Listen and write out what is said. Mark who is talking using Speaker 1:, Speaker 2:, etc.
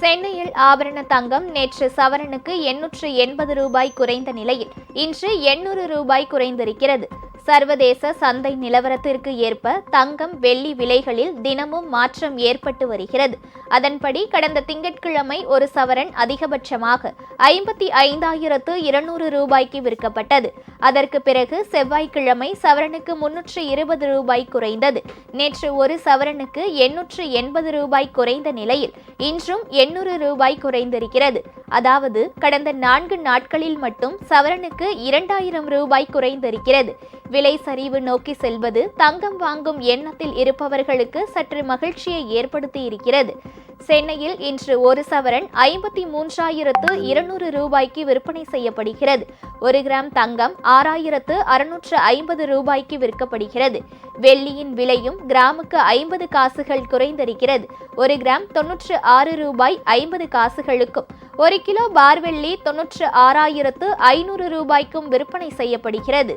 Speaker 1: சென்னையில் ஆபரண தங்கம் நேற்று சவரனுக்கு எண்ணூற்று எண்பது ரூபாய் குறைந்த நிலையில் இன்று எண்ணூறு ரூபாய் குறைந்திருக்கிறது. சர்வதேச சந்தை நிலவரத்திற்கு ஏற்ப தங்கம் வெள்ளி விலைகளில் தினமும் மாற்றம் ஏற்பட்டு வருகிறது. அதன்படி கடந்த திங்கட்கிழமை ஒரு சவரன் அதிகபட்சமாக ஐம்பத்தி ஐந்தாயிரத்து இருநூறு ரூபாய்க்கு விற்கப்பட்டது. அதற்கு பிறகு செவ்வாய்க்கிழமை சவரனுக்கு முன்னூற்று இருபது ரூபாய் குறைந்தது. நேற்று ஒரு சவரனுக்கு எண்ணூற்று எண்பது ரூபாய் குறைந்த நிலையில் இன்றும் எண்ணூறு ரூபாய் குறைந்திருக்கிறது. அதாவது கடந்த நான்கு நாட்களில் மட்டும் சவரனுக்கு இரண்டாயிரம் ரூபாய் குறைந்திருக்கிறது. விலை சரிவு நோக்கி செல்வது தங்கம் வாங்கும் எண்ணத்தில் இருப்பவர்களுக்கு சற்று மகிழ்ச்சியை ஏற்படுத்தி இருக்கிறது. சென்னையில் இன்று ஒரு சவரன் ஐம்பத்தி மூன்றாயிரத்து இருநூறு ரூபாய்க்கு விற்பனை செய்யப்படுகிறது. ஒரு கிராம் தங்கம் ஆறாயிரத்து அறுநூற்று ஐம்பது ரூபாய்க்கு விற்கப்படுகிறது. வெள்ளியின் விலையும் கிராமுக்கு ஐம்பது காசுகள் குறைந்திருக்கிறது. ஒரு கிராம் தொன்னூற்று ஆறு ரூபாய் ஐம்பது காசுகளுக்கும் ஒரு கிலோ பார்வெள்ளி தொன்னூற்று ஆறாயிரத்து ஐநூறு ரூபாய்க்கும் விற்பனை செய்யப்படுகிறது.